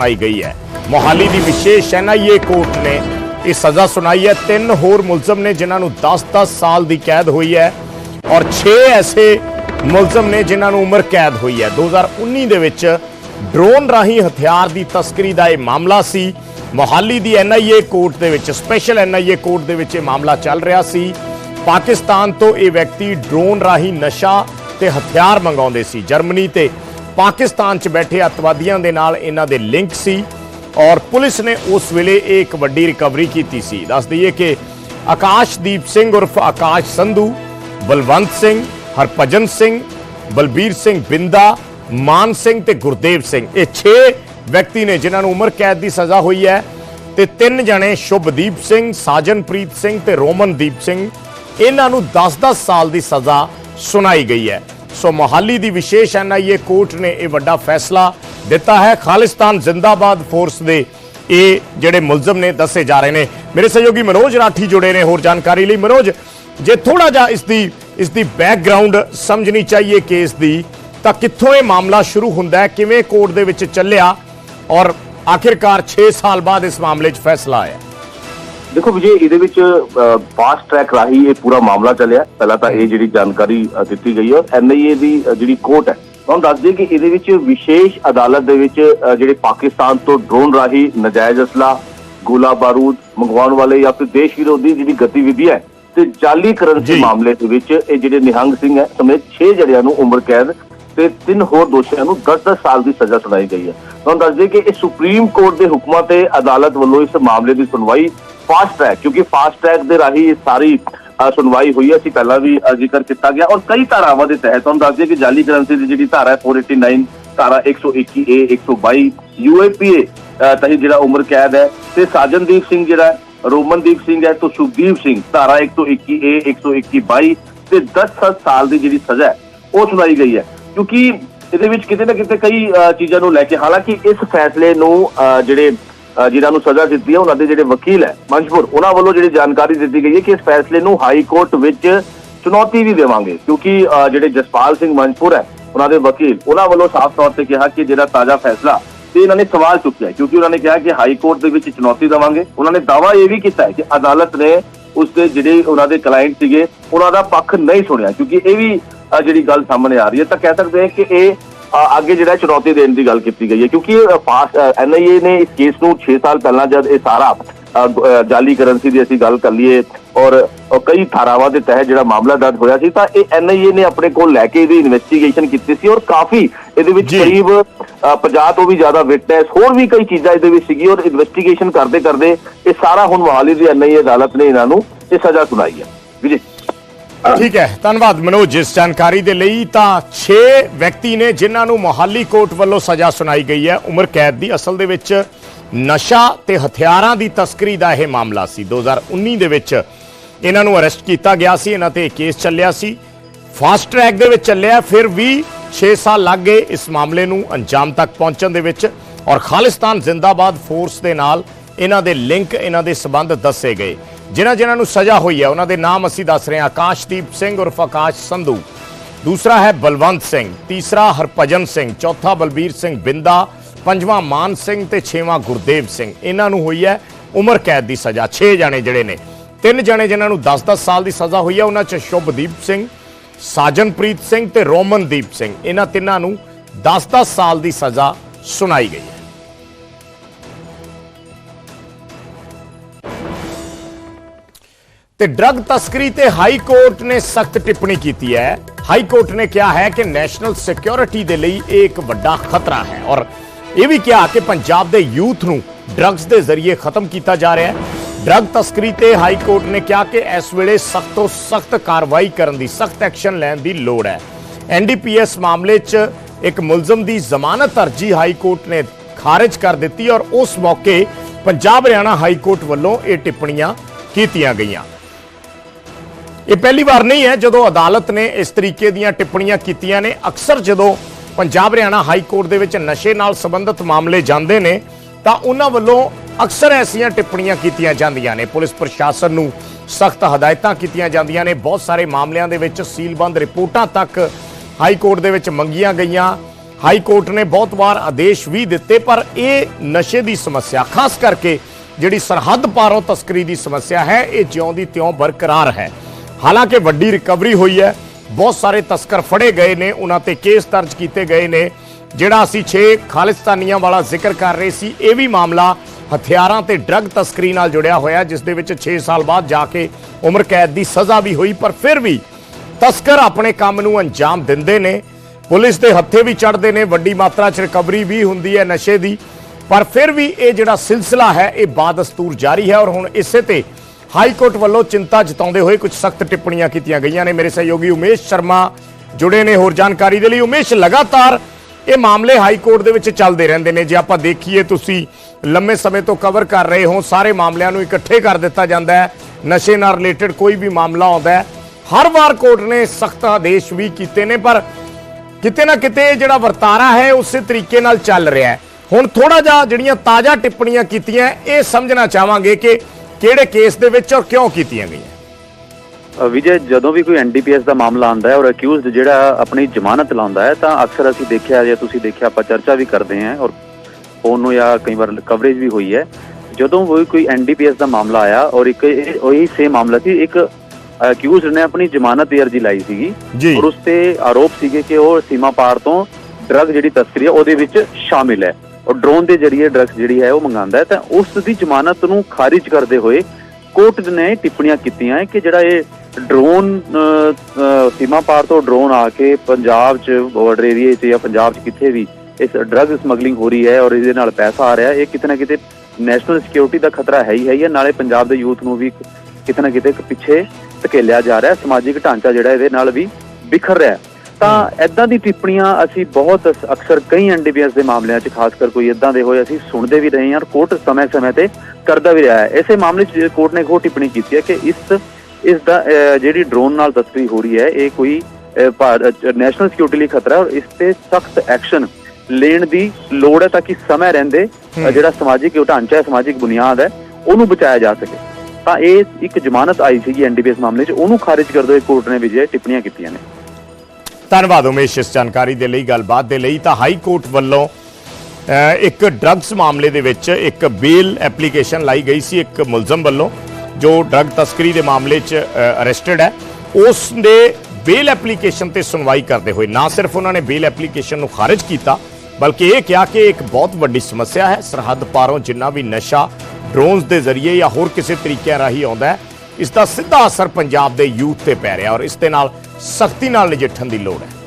ਆਈ ਗਈ ਹੈ। ਮੋਹਾਲੀ ਦੀ ਵਿਸ਼ੇਸ਼ ਐਨਆਈਏ ਕੋਰਟ ਨੇ ਇਹ ਸਜ਼ਾ ਸੁਣਾਈ ਹੈ। ਤਿੰਨ ਹੋਰ ਮੁਲਜ਼ਮ ਨੇ ਜਿਨ੍ਹਾਂ ਨੂੰ 10-10 ਸਾਲ ਦੀ ਕੈਦ ਹੋਈ ਹੈ ਔਰ 6 ਐਸੇ ਮੁਲਜ਼ਮ ਨੇ ਜਿਨ੍ਹਾਂ ਨੂੰ ਉਮਰ ਕੈਦ ਹੋਈ ਹੈ। 2019 ਦੇ ਵਿੱਚ ਡਰੋਨ ਰਾਹੀਂ ਹਥਿਆਰ ਦੀ ਤਸਕਰੀ ਦਾ ਇਹ ਮਾਮਲਾ ਸੀ। ਮੋਹਾਲੀ ਦੀ ਐਨਆਈਏ ਕੋਰਟ ਦੇ ਵਿੱਚ, ਸਪੈਸ਼ਲ ਐਨਆਈਏ ਕੋਰਟ ਦੇ ਵਿੱਚ ਇਹ ਮਾਮਲਾ ਚੱਲ ਰਿਹਾ ਸੀ। ਪਾਕਿਸਤਾਨ ਤੋਂ ਇਹ ਵਿਅਕਤੀ ਡਰੋਨ ਰਾਹੀਂ ਨਸ਼ਾ ਤੇ ਹਥਿਆਰ ਮੰਗਾਉਂਦੇ ਸੀ। ਜਰਮਨੀ ਤੇ ਪਾਕਿਸਤਾਨ 'ਚ ਬੈਠੇ ਅੱਤਵਾਦੀਆਂ ਦੇ ਨਾਲ ਇਹਨਾਂ ਦੇ ਲਿੰਕ ਸੀ ਔਰ ਪੁਲਿਸ ਨੇ ਉਸ ਵੇਲੇ ਇਹ ਇੱਕ ਵੱਡੀ ਰਿਕਵਰੀ ਕੀਤੀ ਸੀ। ਦੱਸ ਦਈਏ ਕਿ ਆਕਾਸ਼ਦੀਪ ਸਿੰਘ ਉਰਫ ਆਕਾਸ਼ ਸੰਧੂ, ਬਲਵੰਤ ਸਿੰਘ, ਹਰਭਜਨ ਸਿੰਘ, ਬਲਬੀਰ ਸਿੰਘ ਬਿੰਦਾ, ਮਾਨ ਸਿੰਘ ਤੇ ਗੁਰਦੇਵ ਸਿੰਘ। ਇਹ 6 ਵਿਅਕਤੀ ਨੇ ਜਿਨ੍ਹਾਂ ਨੂੰ ਉਮਰ ਕੈਦ ਦੀ ਸਜ਼ਾ ਹੋਈ ਹੈ ਤੇ ਤਿੰਨ ਜਣੇ ਸ਼ੁਭਦੀਪ ਸਿੰਘ, ਸਾਜਨਪ੍ਰੀਤ ਸਿੰਘ ਤੇ ਰੋਮਨਦੀਪ ਸਿੰਘ। ਇਹਨਾਂ ਨੂੰ 10-10 ਸਾਲ ਦੀ ਸਜ਼ਾ ਸੁਣਾਈ ਗਈ ਹੈ। ਸੋ ਮੋਹਾਲੀ ਦੀ ਵਿਸ਼ੇਸ਼ ਐਨਆਈਏ ਕੋਰਟ ਨੇ ਇਹ ਵੱਡਾ ਫੈਸਲਾ ਦਿੱਤਾ ਹੈ। ਖਾਲਿਸਤਾਨ ਜ਼ਿੰਦਾਬਾਦ ਫੋਰਸ ਦੇ ਇਹ ਜਿਹੜੇ ਮੁਲਜ਼ਮ ਨੇ ਦੱਸੇ ਜਾ ਰਹੇ ਨੇ। ਮੇਰੇ ਸਹਿਯੋਗੀ ਮਨੋਜ ਰਾਠੀ ਜੁੜੇ ਨੇ ਹੋਰ ਜਾਣਕਾਰੀ ਲਈ। ਮਨੋਜ, ਜੇ ਥੋੜਾ ਜਿਹਾ ਇਸ ਦੀ ਇਸ ਦੀ ਬੈਕਗ੍ਰਾਉਂਡ ਸਮਝਣੀ ਚਾਹੀਏ ਕੇਸ ਦੀ, ਤਾਂ ਕਿੱਥੋਂ ਇਹ ਮਾਮਲਾ ਸ਼ੁਰੂ ਹੁੰਦਾ ਹੈ? ਕਿਵੇਂ ਕੋਰਟ ਦੇ ਵਿੱਚ ਚੱਲਿਆ? ਔਰ ਆਖਿਰਕਾਰ 6 ਸਾਲ ਬਾਅਦ ਇਸ ਮਾਮਲੇ 'ਚ ਫੈਸਲਾ ਆਇਆ। ਦੇਖੋ ਵਿਜੇ ਇਹਦੇ ਵਿੱਚ ਫਾਸਟ ਟਰੈਕ ਰਾਹੀਂ ਇਹ ਪੂਰਾ ਮਾਮਲਾ ਚੱਲਿਆ। ਪਹਿਲਾਂ ਤਾਂ ਇਹ ਜਿਹੜੀ ਜਾਣਕਾਰੀ ਦਿੱਤੀ ਗਈ ਹੈ। ਐਨਆਈਏ ਦੀ ਜਿਹੜੀ ਕੋਰਟ ਹੈ ਤੁਹਾਨੂੰ ਦੱਸ ਦਈਏ ਕਿ ਇਹਦੇ ਵਿੱਚ ਵਿਸ਼ੇਸ਼ ਅਦਾਲਤ ਦੇ ਵਿੱਚ ਜਿਹੜੇ ਪਾਕਿਸਤਾਨ ਤੋਂ ਡਰੋਨ ਰਾਹੀਂ ਨਜਾਇਜ਼ ਅਸਲਾ ਗੋਲਾ ਬਾਰੂਦ ਮੰਗਵਾਉਣ ਵਾਲੇ ਜਾਂ ਫਿਰ ਦੇਸ਼ ਵਿਰੋਧੀ ਜਿਹੜੀ ਗਤੀਵਿਧੀ ਹੈ ਤੇ ਜਾਲੀ ਕਰੰਸੀ। ਮਾਮਲੇ ਦੇ ਵਿੱਚ ਇਹ ਜਿਹੜੇ ਨਿਹੰਗ ਸਿੰਘ ਹੈ ਸਮੇਤ 6 ਜੜਿਆਂ ਨੂੰ ਉਮਰ ਕੈਦ ਤੇ ਤਿੰਨ ਹੋਰ ਦੋਸ਼ੀਆਂ ਨੂੰ 10-10 ਸਾਲ ਦੀ ਸਜ਼ਾ ਸੁਣਾਈ ਗਈ ਹੈ। ਤੁਹਾਨੂੰ ਦੱਸ ਦਈਏ ਕਿ ਇਹ ਸੁਪਰੀਮ ਕੋਰਟ ਦੇ ਹੁਕਮਾਂ ਤੇ ਅਦਾਲਤ ਵੱਲੋਂ ਇਸ ਮਾਮਲੇ ਦੀ ਸੁਣਵਾਈ ਫਾਸਟ ਟਰੈਕ ਕਿਉਂਕਿ ਫਾਸਟ ਟਰੈਕ ਦੇ ਰਾਹੀਂ ਸਾਰੀ ਸੁਣਵਾਈ ਹੋਈ ਹੈ। ਅਸੀਂ ਪਹਿਲਾਂ ਵੀ ਜ਼ਿਕਰ ਕੀਤਾ ਗਿਆ। ਔਰ ਕਈ ਧਾਰਾਵਾਂ ਦੇ ਤਹਿਤ ਤੁਹਾਨੂੰ ਦੱਸ ਦਈਏ ਕਿ ਜਾਲੀ ਕਰੰਸੀ ਦੀ ਜਿਹੜੀ ਧਾਰਾ ਹੈ 489 ਧਾਰਾ 121 ਏ 122 ਯੂਏਪੀਏ ਤਹਿਤ ਜਿਹੜਾ ਉਮਰ ਕੈਦ ਹੈ। ਤੇ ਸਾਜਨਦੀਪ ਸਿੰਘ ਜਿਹੜਾ ਰੋਮਨਦੀਪ ਸਿੰਘ ਹੈ ਤੋਂ ਸੁਖਦੀਪ ਸਿੰਘ ਧਾਰਾ 121 ਏ 121 22 ਤੇ 10 ਸਾਲ ਦੀ ਜਿਹੜੀ ਸਜ਼ਾ ਹੈ ਉਹ ਸੁਣਾਈ ਗਈ ਹੈ। ਕਿਉਂਕਿ ਇਹਦੇ ਵਿੱਚ ਕਿਤੇ ਨਾ ਕਿਤੇ ਕਈ ਚੀਜ਼ਾਂ ਨੂੰ ਲੈ ਕੇ ਹਾਲਾਂਕਿ ਇਸ ਫੈਸਲੇ ਨੂੰ ਅ, ਜਿਹੜੇ ਜਿਨ੍ਹਾਂ ਨੂੰ ਸਜ਼ਾ ਦਿੱਤੀ ਹੈ, ਉਹਨਾਂ ਦੇ ਜਿਹੜੇ ਵਕੀਲ ਹੈ ਮੰਜਪੁਰ ਉਹਨਾਂ ਵੱਲੋਂ ਜਿਹੜੀ ਜਾਣਕਾਰੀ ਦਿੱਤੀ ਗਈ ਹੈ ਕਿ ਇਸ ਫੈਸਲੇ ਨੂੰ ਹਾਈ ਕੋਰਟ ਵਿੱਚ ਚੁਣੌਤੀ ਵੀ ਦੇਵਾਂਗੇ, ਕਿਉਂਕਿ ਜਿਹੜੇ ਜਸਪਾਲ ਸਿੰਘ ਮੰਜਪੁਰ ਹੈ, ਉਹਨਾਂ ਦੇ ਵਕੀਲ, ਉਹਨਾਂ ਵੱਲੋਂ ਸਾਫ਼ ਤੌਰ ਤੇ ਕਿਹਾ ਕਿ ਜਿਹੜਾ ਤਾਜ਼ਾ ਫੈਸਲਾ, ਤੇ ਇਹਨਾਂ ਨੇ ਸਵਾਲ ਚੁੱਕਿਆ ਕਿਉਂਕਿ ਉਹਨਾਂ ਨੇ ਕਿਹਾ ਕਿ ਹਾਈ ਕੋਰਟ ਦੇ ਵਿੱਚ ਚੁਣੌਤੀ ਦੇਵਾਂਗੇ। ਉਹਨਾਂ ਨੇ ਦਾਵਾ ਇਹ ਵੀ ਕੀਤਾ ਹੈ ਕਿ ਅਦਾਲਤ ਨੇ ਉਸ ਦੇ ਜਿਹੜੇ ਉਹਨਾਂ ਦੇ ਕਲਾਇੰਟ ਸੀਗੇ, ਉਹਨਾਂ ਦਾ ਪੱਖ ਨਹੀਂ ਸੁਣਿਆ, ਕਿਉਂਕਿ ਇਹ ਵੀ ਜਿਹੜੀ ਗੱਲ ਸਾਹਮਣੇ ਆ ਰਹੀ ਹੈ, ਤਾਂ ਕਹਿ ਸਕਦੇ ਹਾਂ ਕਿ ਇਹ ਅੱਗੇ ਜਿਹੜਾ ਚੁਣੌਤੀ ਦੇਣ ਦੀ ਗੱਲ ਕੀਤੀ ਗਈ ਹੈ ਕਿਉਂਕਿ ਫਾਸਟ ਐਨਆਈਏ ਨੇ ਇਸ ਕੇਸ ਨੂੰ 6 ਸਾਲ ਪਹਿਲਾਂ ਜਦ ਇਹ ਸਾਰਾ ਜਾਲੀ ਕਰੰਸੀ ਦੀ ਅਸੀਂ ਗੱਲ ਕਰ ਲਈਏ ਔਰ ਕਈ ਧਾਰਾਵਾਂ ਦੇ ਤਹਿਤ ਜਿਹੜਾ ਮਾਮਲਾ ਦਰਜ ਹੋਇਆ ਸੀ ਤਾਂ ਇਹ ਐਨਆਈਏ ਨੇ ਆਪਣੇ ਕੋਲ ਲੈ ਕੇ ਇਹਦੀ ਇਨਵੈਸਟੀਗੇਸ਼ਨ ਕੀਤੀ ਸੀ ਔਰ ਕਾਫੀ ਇਹਦੇ ਵਿੱਚ। ਕਰੀਬ ਅ, 50 ਤੋਂ ਵੀ ਜ਼ਿਆਦਾ ਵਿਟਨੈਸ ਹੋਰ ਵੀ ਕਈ ਚੀਜ਼ਾਂ ਇਹਦੇ ਵਿੱਚ ਸੀਗੀ ਔਰ ਇਨਵੈਸਟੀਗੇਸ਼ਨ ਕਰਦੇ ਕਰਦੇ ਇਹ ਸਾਰਾ ਹੁਣ ਮੋਹਾਲੀ ਦੀ ਐਨਆਈਏ ਅਦਾਲਤ ਨੇ ਇਹਨਾਂ ਨੂੰ ਇਹ ਸਜ਼ਾ ਸੁਣਾਈ ਹੈ ਠੀਕ ਹੈ, ਧੰਨਵਾਦ ਮਨੋਜ। ਇਸ ਜਾਣਕਾਰੀ ਦੇ ਲਈ ਤਾਂ 6 ਵਿਅਕਤੀ ਨੇ ਜਿਨ੍ਹਾਂ ਨੂੰ ਮੋਹਾਲੀ ਕੋਰਟ ਵੱਲੋਂ ਸਜ਼ਾ ਸੁਣਾਈ ਗਈ ਹੈ। ਉਮਰ ਕੈਦ ਦੀ ਅਸਲ ਦੇ ਵਿੱਚ ਨਸ਼ਾ ਤੇ ਹਥਿਆਰਾਂ ਦੀ ਤਸਕਰੀ ਦਾ ਇਹ ਮਾਮਲਾ ਸੀ। 2019 ਦੇ ਵਿੱਚ ਇਹਨਾਂ ਨੂੰ ਅਰੈਸਟ ਕੀਤਾ ਗਿਆ ਸੀ, ਇਹਨਾਂ ਤੇ ਕੇਸ ਚੱਲਿਆ ਸੀ। ਫਾਸਟ ਟਰੈਕ ਦੇ ਵਿੱਚ ਚੱਲਿਆ, ਫਿਰ ਵੀ 6 ਸਾਲ ਲੱਗ ਗਏ ਇਸ ਮਾਮਲੇ ਨੂੰ ਅੰਜਾਮ ਤੱਕ ਪਹੁੰਚਣ ਦੇ ਵਿੱਚ ਔਰ ਖਾਲਿਸਤਾਨ ਜ਼ਿੰਦਾਬਾਦ ਫੋਰਸ ਦੇ ਨਾਲ ਇਹਨਾਂ ਦੇ ਲਿੰਕ, ਇਹਨਾਂ ਦੇ ਸਬੰਧ ਦੱਸੇ ਗਏ। ਜਿਨ੍ਹਾਂ ਜਿਨ੍ਹਾਂ ਨੂੰ ਸਜ਼ਾ ਹੋਈ ਹੈ, ਉਹਨਾਂ ਦੇ ਨਾਮ ਅਸੀਂ ਦੱਸ ਰਹੇ ਹਾਂ। ਆਕਾਸ਼ਦੀਪ ਸਿੰਘ ਉਰਫ ਆਕਾਸ਼ ਸੰਧੂ। ਦੂਸਰਾ ਹੈ ਬਲਵੰਤ ਸਿੰਘ। ਤੀਸਰਾ ਹਰਭਜਨ ਸਿੰਘ। ਚੌਥਾ ਬਲਬੀਰ ਸਿੰਘ ਬਿੰਦਾ। ਪੰਜਵਾਂ ਮਾਨ ਸਿੰਘ ਤੇ ਛੇਵਾਂ ਗੁਰਦੇਵ ਸਿੰਘ। ਇਹਨਾਂ ਨੂੰ ਹੋਈ ਹੈ ਉਮਰ ਕੈਦ ਦੀ ਸਜ਼ਾ। 6 ਜਣੇ ਜਿਹੜੇ ਨੇ। ਤਿੰਨ ਜਣੇ ਜਿਨ੍ਹਾਂ ਨੂੰ 10-10 ਸਾਲ ਦੀ ਸਜ਼ਾ ਹੋਈ ਹੈ, ਉਹਨਾਂ 'ਚ ਸ਼ੁਭਦੀਪ ਸਿੰਘ, ਸਾਜਨਪ੍ਰੀਤ ਸਿੰਘ ਤੇ ਰੋਮਨਦੀਪ ਸਿੰਘ। ਇਹਨਾਂ ਤਿੰਨਾਂ ਨੂੰ 10-10 ਸਾਲ ਦੀ ਸਜ਼ਾ ਸੁਣਾਈ ਗਈ ਹੈ। ਤੇ ਡਰੱਗ ਤਸਕਰੀ ਤੇ ਹਾਈ ਕੋਰਟ ਨੇ ਸਖਤ ਟਿੱਪਣੀ ਕੀਤੀ ਹੈ। ਹਾਈ ਕੋਰਟ ਨੇ ਕਿਹਾ ਹੈ ਕਿ ਨੈਸ਼ਨਲ ਸਿਕਿਉਰਿਟੀ ਦੇ ਲਈ ਇਹ ਇੱਕ ਵੱਡਾ ਖਤਰਾ ਹੈ ਔਰ ਇਹ ਵੀ ਕਿਹਾ ਕਿ ਪੰਜਾਬ ਦੇ ਯੂਥ ਨੂੰ ਡਰੱਗਸ ਦੇ ਜ਼ਰੀਏ ਖਤਮ ਕੀਤਾ ਜਾ ਰਿਹਾ ਹੈ। ਡਰੱਗ ਤਸਕਰੀ ਤੇ ਹਾਈ ਕੋਰਟ ਨੇ ਕਿਹਾ ਕਿ ਇਸ ਵੇਲੇ ਸਖਤ ਤੋਂ ਸਖਤ ਕਾਰਵਾਈ ਕਰਨ ਦੀ, ਸਖਤ ਐਕਸ਼ਨ ਲੈਣ ਦੀ ਲੋੜ ਹੈ। ਐਨਡੀਪੀਐਸ ਮਾਮਲੇ 'ਚ ਇੱਕ ਮੁਲਜ਼ਮ ਦੀ ਜ਼ਮਾਨਤ ਅਰਜੀ ਹਾਈ ਕੋਰਟ ਨੇ ਖਾਰਜ ਕਰ ਦਿੱਤੀ ਔਰ ਉਸ ਮੌਕੇ ਪੰਜਾਬ ਹਰਿਆਣਾ ਹਾਈ ਕੋਰਟ ਵੱਲੋਂ ਇਹ ਟਿੱਪਣੀਆਂ ਕੀਤੀਆਂ ਗਈਆਂ। ਇਹ ਪਹਿਲੀ ਵਾਰ ਨਹੀਂ ਹੈ ਜਦੋਂ ਅਦਾਲਤ ਨੇ ਇਸ ਤਰੀਕੇ ਦੀਆਂ ਟਿੱਪਣੀਆਂ ਕੀਤੀਆਂ ਨੇ। ਅਕਸਰ ਜਦੋਂ ਪੰਜਾਬ ਹਰਿਆਣਾ ਹਾਈ ਕੋਰਟ ਦੇ ਵਿੱਚ ਨਸ਼ੇ ਨਾਲ ਸੰਬੰਧਿਤ ਮਾਮਲੇ ਜਾਂਦੇ ਨੇ, ਤਾਂ ਉਹਨਾਂ ਵੱਲੋਂ ਅਕਸਰ ਐਸੀਆਂ ਟਿੱਪਣੀਆਂ ਕੀਤੀਆਂ ਜਾਂਦੀਆਂ ਨੇ। ਪੁਲਿਸ ਪ੍ਰਸ਼ਾਸਨ ਨੂੰ ਸਖਤ ਹਦਾਇਤਾਂ ਕੀਤੀਆਂ ਜਾਂਦੀਆਂ ਨੇ। ਬਹੁਤ ਸਾਰੇ ਮਾਮਲਿਆਂ ਦੇ ਵਿੱਚ ਸੀਲਬੰਦ ਰਿਪੋਰਟਾਂ ਤੱਕ ਹਾਈ ਕੋਰਟ ਦੇ ਵਿੱਚ ਮੰਗੀਆਂ ਗਈਆਂ। ਹਾਈ ਕੋਰਟ ਨੇ ਬਹੁਤ ਵਾਰ ਆਦੇਸ਼ ਵੀ ਦਿੱਤੇ, ਪਰ ਇਹ ਨਸ਼ੇ ਦੀ ਸਮੱਸਿਆ, ਖਾਸ ਕਰਕੇ ਜਿਹੜੀ ਸਰਹੱਦ ਪਾਰੋਂ ਤਸਕਰੀ ਦੀ ਸਮੱਸਿਆ ਹੈ, ਇਹ ਜਿਉਂ ਦੀ ਤਿਉਂ ਬਰਕਰਾਰ ਹੈ। ਹਾਲਾਂਕਿ ਵੱਡੀ ਰਿਕਵਰੀ ਹੋਈ ਹੈ। ਬਹੁਤ ਸਾਰੇ ਤਸਕਰ ਫੜੇ ਗਏ ਨੇ, ਉਹਨਾਂ ਤੇ ਕੇਸ ਦਰਜ ਕੀਤੇ ਗਏ ਨੇ। ਜਿਹੜਾ ਅਸੀਂ 6 ਖਾਲਿਸਤਾਨੀਆਂ ਵਾਲਾ ਜ਼ਿਕਰ ਕਰ ਰਹੇ ਸੀ, ਇਹ ਵੀ ਮਾਮਲਾ ਹਥਿਆਰਾਂ ਤੇ ਡਰੱਗ ਤਸਕਰੀ ਨਾਲ ਜੁੜਿਆ ਹੋਇਆ, ਜਿਸ ਦੇ ਵਿੱਚ 6 ਸਾਲ ਬਾਅਦ ਜਾ ਕੇ ਉਮਰ ਕੈਦ ਦੀ ਸਜ਼ਾ ਵੀ ਹੋਈ, ਪਰ ਫਿਰ ਵੀ ਤਸਕਰ ਆਪਣੇ ਕੰਮ ਨੂੰ ਅੰਜਾਮ ਦਿੰਦੇ ਨੇ। ਪੁਲਿਸ ਦੇ ਹੱਥੇ ਵੀ ਚੜਦੇ ਨੇ, ਵੱਡੀ ਮਾਤਰਾ 'ਚ ਰਿਕਵਰੀ ਵੀ ਹੁੰਦੀ ਹੈ ਨਸ਼ੇ ਦੀ। ਪਰ ਫਿਰ ਵੀ ਇਹ ਜਿਹੜਾ ਸਿਲਸਿਲਾ ਹੈ, ਇਹ ਬਾਦਸਤੂਰ ਜਾਰੀ ਹੈ ਔਰ ਹੁਣ ਇਸੇ ਤੇ ਹਾਈ ਕੋਰਟ ਵੱਲੋਂ ਚਿੰਤਾ ਜਤਾਉਂਦੇ ਹੋਏ ਕੁਝ ਸਖਤ ਟਿੱਪਣੀਆਂ ਕੀਤੀਆਂ ਗਈਆਂ ਨੇ। ਮੇਰੇ ਸਹਿਯੋਗੀ ਉਮੇਸ਼ ਸ਼ਰਮਾ ਜੁੜੇ ਨੇ ਹੋਰ ਜਾਣਕਾਰੀ ਦੇ ਲਈ। ਉਮੇਸ਼, ਲਗਾਤਾਰ ਇਹ ਮਾਮਲੇ ਹਾਈ ਕੋਰਟ ਦੇ ਵਿੱਚ ਚੱਲਦੇ ਰਹਿੰਦੇ ਨੇ। ਜੇ ਆਪਾਂ ਦੇਖੀਏ, ਤੁਸੀਂ ਲੰਮੇ ਸਮੇਂ ਤੋਂ ਕਵਰ ਕਰ ਰਹੇ ਹੋ, ਸਾਰੇ ਮਾਮਲਿਆਂ ਨੂੰ ਇਕੱਠੇ ਕਰ ਦਿੱਤਾ ਜਾਂਦਾ ਹੈ। ਨਸ਼ੇ ਨਾਲ ਰਿਲੇਟਡ ਕੋਈ ਵੀ ਮਾਮਲਾ ਆਉਂਦਾ ਹੈ। ਹਰ ਵਾਰ ਕੋਰਟ ਨੇ ਸਖਤ ਆਦੇਸ਼ ਵੀ ਕੀਤੇ ਨੇ, ਪਰ ਕਿਤੇ ਨਾ ਕਿਤੇ ਇਹ ਜਿਹੜਾ ਵਰਤਾਰਾ ਹੈ ਉਸੇ ਤਰੀਕੇ ਨਾਲ ਚੱਲ ਰਿਹਾ ਹੈ। ਹੁਣ ਥੋੜਾ ਜਿਹਾ ਜਿਹੜੀਆਂ ਤਾਜ਼ਾ ਟਿੱਪਣੀਆਂ ਕੀਤੀਆਂ, ਇਹ ਸਮਝਣਾ ਚਾਹਾਂਗੇ ਕਿ ਕਿਹੜੇ ਕੇਸ ਦੇ ਵਿੱਚ ਔਰ ਕਿਉਂ ਕੀਤੀਆਂ ਗਈਆਂ? ਵਿਜੇ ਜਦੋਂ ਵੀ ਕੋਈ ਐਨਡੀਪੀਐਸ ਦਾ ਮਾਮਲਾ ਆਉਂਦਾ ਹੈ ਔਰ ਅਕਿਊਜ਼ਡ ਜਿਹੜਾ ਆਪਣੀ ਜ਼ਮਾਨਤ ਲਾਉਂਦਾ ਹੈ ਤਾਂ ਅਕਸਰ ਅਸੀਂ ਦੇਖਿਆ ਜਾਂ ਤੁਸੀਂ ਦੇਖਿਆ ਆਪਾਂ ਚਰਚਾ ਵੀ ਕਰਦੇ ਹਾਂ ਔਰ ਫੋਨ ਨੂੰ ਜਾਂ ਕਈ ਵਾਰ ਕਵਰੇਜ ਵੀ ਹੋਈ ਹੈ। ਜਦੋਂ ਵੀ ਕੋਈ ਐਨਡੀਪੀਐਸ ਦਾ ਮਾਮਲਾ ਆਇਆ ਔਰ ਇੱਕ ਉਹੀ ਸੇਮ ਮਾਮਲਾ ਸੀ ਇੱਕ ਅਕਿਊਜ਼ਡ ਨੇ ਆਪਣੀ ਜ਼ਮਾਨਤ ਦੀ ਅਰਜ਼ੀ ਲਾਈ ਸੀਗੀ। ਔਰ ਉਸ ਤੇ ਆਰੋਪ ਸੀਗੇ ਕਿ ਉਹ ਸੀਮਾ ਪਾਰ ਤੋਂ ਡਰੱਗ ਜਿਹੜੀ ਤਸਕਰੀ ਹੈ ਉਹਦੇ ਵਿੱਚ ਸ਼ਾਮਿਲ ਹੈ। ਔਰ ਡਰੋਨ ਦੇ ਜ਼ਰੀਏ ਡਰੱਗਸ ਜਿਹੜੀ ਹੈ ਉਹ ਮੰਗਾਉਂਦਾ ਹੈ, ਤਾਂ ਉਸ ਦੀ ਜ਼ਮਾਨਤ ਨੂੰ ਖਾਰਿਜ ਕਰਦੇ ਹੋਏ ਕੋਰਟ ਨੇ ਟਿੱਪਣੀਆਂ ਕੀਤੀਆਂ ਕਿ ਜਿਹੜਾ ਇਹ ਡਰੋਨ ਸੀਮਾ ਪਾਰ ਤੋਂ ਡਰੋਨ ਆ ਕੇ ਪੰਜਾਬ 'ਚ ਬਾਰਡਰ ਏਰੀਏ 'ਚ ਜਾਂ ਪੰਜਾਬ 'ਚ ਕਿੱਥੇ ਵੀ ਇਸ ਡਰੱਗ ਸਮਗਲਿੰਗ ਹੋ ਰਹੀ ਹੈ ਔਰ ਇਹਦੇ ਨਾਲ ਪੈਸਾ ਆ ਰਿਹਾ, ਇਹ ਕਿਤੇ ਨਾ ਕਿਤੇ ਨੈਸ਼ਨਲ ਸਿਕਿਉਰਿਟੀ ਦਾ ਖਤਰਾ ਹੈ ਹੀ ਹੈ ਹੀ ਹੈ। ਨਾਲੇ ਪੰਜਾਬ ਦੇ ਯੂਥ ਨੂੰ ਵੀ ਕਿਤੇ ਨਾ ਕਿਤੇ ਪਿੱਛੇ ਧਕੇਲਿਆ ਜਾ ਰਿਹਾ ਹੈ। ਸਮਾਜਿਕ ਢਾਂਚਾ ਜਿਹੜਾ ਇਹਦੇ ਨਾਲ ਵੀ ਬਿਖਰ ਰਿਹਾ ਹੈ। ਤਾਂ ਐਦਾਂ ਦੀ ਟਿੱਪਣੀਆਂ ਅਸੀਂ ਬਹੁਤ ਅਕਸਰ ਕਈ ਐਨਡੀਪੀਐਸ ਦੇ ਮਾਮਲਿਆਂ 'ਚ ਖਾਸ ਕਰ ਕੋਈ ਐਦਾਂ ਦੇ ਹੋਏ ਅਸੀਂ ਸੁਣਦੇ ਵੀ ਰਹੇ ਹਾਂ ਔਰ ਕੋਰਟ ਸਮੇਂ-ਸਮੇਂ ਤੇ ਕਰਦਾ ਵੀ ਰਿਹਾ ਹੈ। ਇਸੇ ਮਾਮਲੇ 'ਚ ਕੋਰਟ ਨੇ ਇੱਕ ਹੋਰ ਟਿੱਪਣੀ ਕੀਤੀ ਹੈ ਕਿ ਇਸ ਇਸ ਦਾ ਜਿਹੜੀ ਡਰੋਨ ਨਾਲ ਤਸਕਰੀ ਹੋ ਰਹੀ ਹੈ ਇਹ ਕੋਈ ਨੈਸ਼ਨਲ ਸਿਕਿਉਰਿਟੀ ਲਈ ਖਤਰਾ ਹੈ ਔਰ ਇਸ ਤੇ ਸਖਤ ਐਕਸ਼ਨ ਲੈਣ ਦੀ ਲੋੜ ਹੈ ਤਾਂ ਕਿ ਸਮੇਂ ਰਹਿੰਦੇ ਜਿਹੜਾ ਸਮਾਜਿਕ ਢਾਂਚਾ ਹੈ ਸਮਾਜਿਕ ਬੁਨਿਆਦ ਹੈ ਉਹਨੂੰ ਬਚਾਇਆ ਜਾ ਸਕੇ। ਤਾਂ ਇਹ ਇੱਕ ਜ਼ਮਾਨਤ ਆਈ ਸੀਗੀ ਐਨਡੀਪੀਐਸ ਮਾਮਲੇ 'ਚ ਉਹਨੂੰ ਖਾਰਿਜ ਕਰਦੇ ਹੋਏ ਕੋਰਟ ਨੇ ਵੀ ਜੇ ਟਿੱਪਣੀਆਂ ਕੀਤੀਆਂ ਨੇ। ਧੰਨਵਾਦ ਉਮੇਸ਼ ਇਸ ਜਾਣਕਾਰੀ ਦੇ ਲਈ, ਗੱਲਬਾਤ ਦੇ ਲਈ। ਤਾਂ ਹਾਈ ਕੋਰਟ ਵੱਲੋਂ ਇੱਕ ਡਰੱਗਸ ਮਾਮਲੇ ਦੇ ਵਿੱਚ ਇੱਕ ਬੇਲ ਐਪਲੀਕੇਸ਼ਨ ਲਾਈ ਗਈ ਸੀ ਇੱਕ ਮੁਲਜ਼ਮ ਵੱਲੋਂ, ਜੋ ਡਰੱਗ ਤਸਕਰੀ ਦੇ ਮਾਮਲੇ 'ਚ ਅਰੈਸਟਡ ਹੈ। ਉਸ ਦੇ ਬੇਲ ਐਪਲੀਕੇਸ਼ਨ ਤੇ ਸੁਣਵਾਈ ਕਰਦੇ ਹੋਏ, ਨਾ ਸਿਰਫ ਉਹਨਾਂ ਨੇ ਬੇਲ ਐਪਲੀਕੇਸ਼ਨ ਨੂੰ ਖਾਰਜ ਕੀਤਾ, ਬਲਕਿ ਇਹ ਕਿਹਾ ਕਿ ਇੱਕ ਬਹੁਤ ਵੱਡੀ ਸਮੱਸਿਆ ਹੈ। ਸਰਹੱਦ ਪਾਰੋਂ ਜਿੰਨਾ ਵੀ ਨਸ਼ਾ ਡਰੋਨਸ ਦੇ ਜ਼ਰੀਏ ਜਾਂ ਹੋਰ ਕਿਸੇ ਤਰੀਕਿਆਂ ਰਾਹੀਂ ਆਉਂਦਾ ਹੈ, ਇਸ ਦਾ ਸਿੱਧਾ ਅਸਰ ਪੰਜਾਬ ਦੇ ਯੂਥ ਤੇ ਪੈ ਰਿਹਾ ਔਰ ਇਸ ਦੇ ਨਾਲ ਸਖਤੀ ਨਾਲ ਨਜਿੱਠਣ ਦੀ ਲੋੜ ਹੈ।